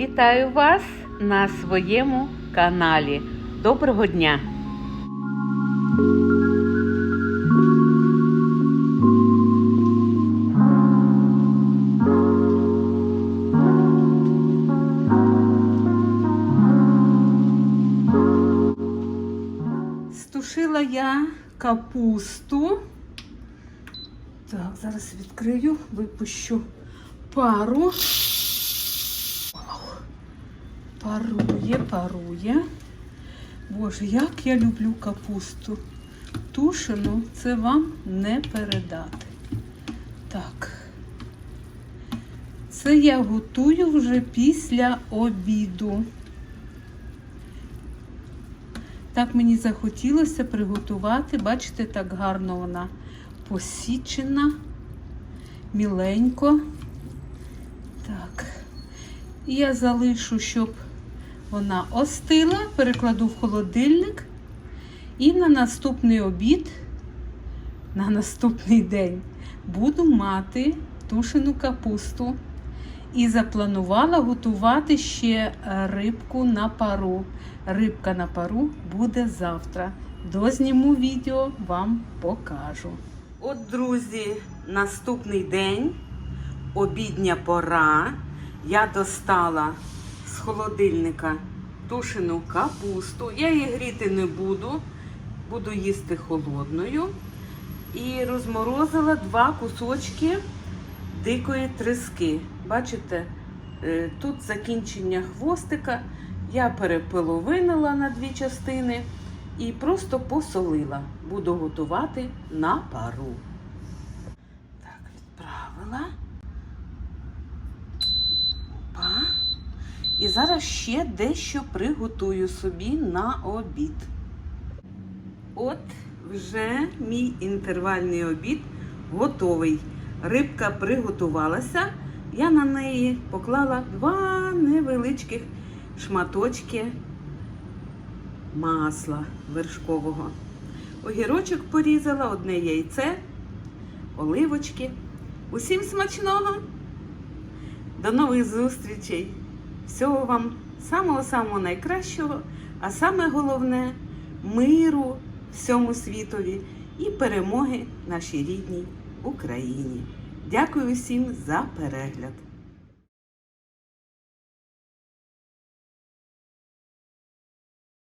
Вітаю вас на своєму каналі. Доброго дня! Стушила я капусту. Так, зараз відкрию, випущу пару. Парує, парує. Боже, як я люблю капусту. Тушену це вам не передати. Так. Це я готую вже після обіду. Так мені захотілося приготувати. Бачите, так гарно вона посічена, міленько. Так. І я залишу, щоб вона остила, перекладу в холодильник. І на наступний обід, на наступний день, буду мати тушену капусту. І запланувала готувати ще рибку на пару. Рибка на пару буде завтра. Дозніму відео вам покажу. От, друзі, наступний день, обідня пора. Я достала холодильника тушену капусту. Я її гріти не буду, буду їсти холодною. І розморозила два кусочки дикої трески. Бачите, е, тут закінчення хвостика. Я переполовинила на дві частини і просто посолила. Буду готувати на пару. І зараз ще дещо приготую собі на обід. От вже мій інтервальний обід готовий. Рибка приготувалася. Я на неї поклала два невеличких шматочки масла вершкового. Огірочок порізала, одне яйце, оливочки. Усім смачного! До нових зустрічей! Всього вам самого-самого найкращого, а саме головне миру всьому світові і перемоги нашій рідній Україні. Дякую всім за перегляд!